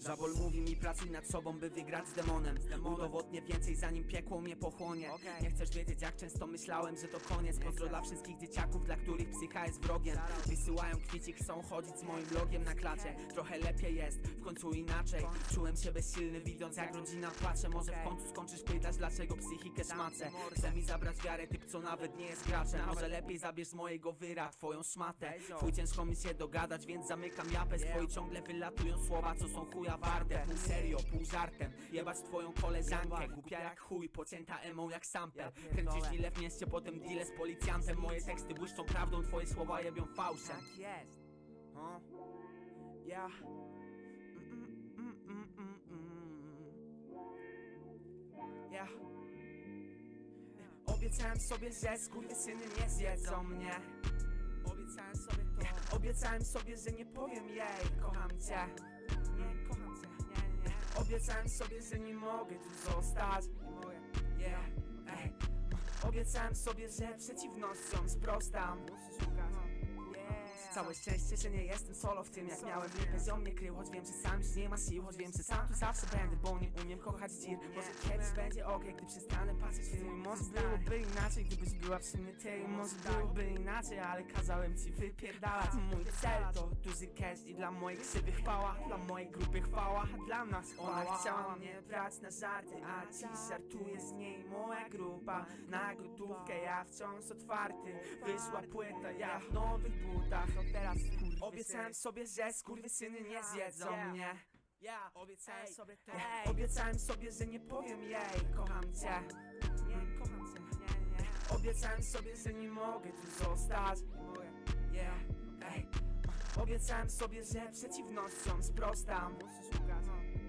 Żabol mówi mi pracuj nad sobą, by wygrać z demonem. Udowodnię więcej zanim piekło mnie pochłonie. Nie chcesz wiedzieć jak często myślałem, że to koniec. Pozdro dla wszystkich dzieciaków, dla których psycha jest wrogiem. Wysyłają kwici, chcą chodzić z moim logiem na klacie. Trochę lepiej jest, w końcu inaczej. Czułem się bezsilny widząc jak rodzina płacze. Może w końcu skończysz pytać dlaczego psychikę szmacę Chce mi zabrać wiarę typ co nawet nie jest graczem. Może lepiej zabierz z mojego wyra twoją szmatę. Twój ciężko mi się dogadać, więc zamykam japę. Z twojej ciągle wylatują słowa co są chuja warte. Pół serio, pół żartem, jebać twoją koleżankę. Głupia jak chuj, pocięta emą jak samper. Kręcisz deale w mieście, potem deale z policjantem. Moje teksty błyszczą prawdą, twoje słowa jebią fałszem. Tak jest. Huh? Yeah. Obiecałem sobie, że skurwysyny nie zjedzą mnie. Obiecałem sobie to. Obiecałem sobie, że nie powiem jej Kocham cię. Nie, kocham cię. Nie, nie. Obiecałem sobie, że nie mogę tu zostać. Nie Yeah, Obiecałem sobie, że przeciwnościom sprostam. Całe szczęście, że nie jestem solo w tym jak miałem lipę Ziom mnie krył, choć wiem, że sam już nie ma sił Choć wiem, że sam tu zawsze będę, bo nie umiem kochać dzir Może kiedyś będzie okej, gdy przestanę patrzeć w film Może byłoby inaczej, gdybyś była przy mnie ty Może byłoby inaczej, ale kazałem ci wypierdalać. Mój cel to duży cash i dla mojej krzywy chwała Dla mojej grupy chwała, dla nas chwała. Ona chciała mnie brać na żarty, a dziś żartuje z niej moja grupa. Na gotówkę ja wciąż otwarty. Wyszła płyta, ja w nowych butach. To teraz kurwy Obiecałem sobie, że skurwysyny nie zjedzą mnie ja obiecałem sobie to Obiecałem sobie, że nie powiem jej. Kocham cię. Nie, kocham cię. Nie, nie. Obiecałem sobie, że nie mogę tu zostać. Nie mogę. Yeah, ey Obiecałem sobie, że przeciwnościom sprostam. Musisz ukazać